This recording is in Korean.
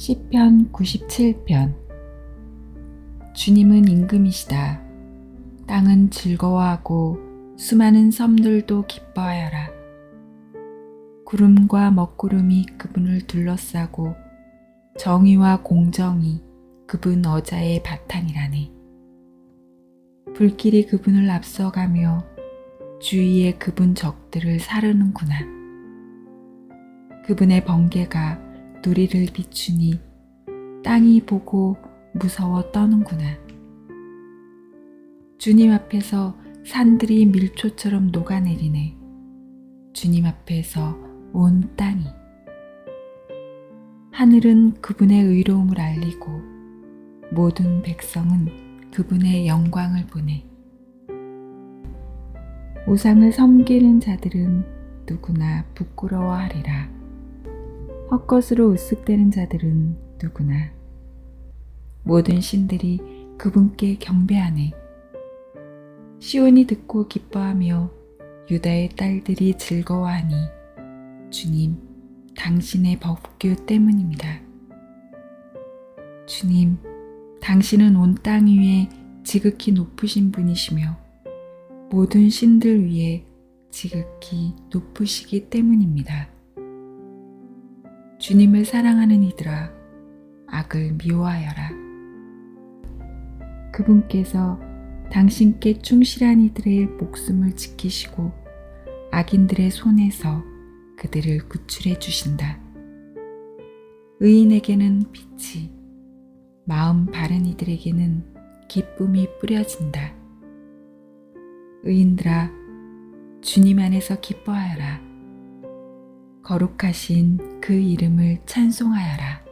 시편 97편 주님은 임금이시다. 땅은 즐거워하고 수많은 섬들도 기뻐하여라. 구름과 먹구름이 그분을 둘러싸고 정의와 공정이 그분 어자의 바탕이라네. 불길이 그분을 앞서가며 주위에 그분 적들을 사르는구나. 그분의 번개가 누리를 비추니 땅이 보고 무서워 떠는구나. 주님 앞에서 산들이 밀초처럼 녹아내리네. 주님 앞에서 온 땅이. 하늘은 그분의 의로움을 알리고 모든 백성은 그분의 영광을 보내. 우상을 섬기는 자들은 누구나 부끄러워하리라. 헛것으로 으쓱대는 자들은 누구나 모든 신들이 그분께 경배하네. 시온이 듣고 기뻐하며 유다의 딸들이 즐거워하니 주님, 당신의 법규 때문입니다. 주님, 당신은 온 땅 위에 지극히 높으신 분이시며 모든 신들 위에 지극히 높으시기 때문입니다. 주님을 사랑하는 이들아, 악을 미워하여라. 그분께서 당신께 충실한 이들의 목숨을 지키시고 악인들의 손에서 그들을 구출해 주신다. 의인에게는 빛이, 마음 바른 이들에게는 기쁨이 뿌려진다. 의인들아, 주님 안에서 기뻐하여라. 거룩하신 그 이름을 찬송하여라.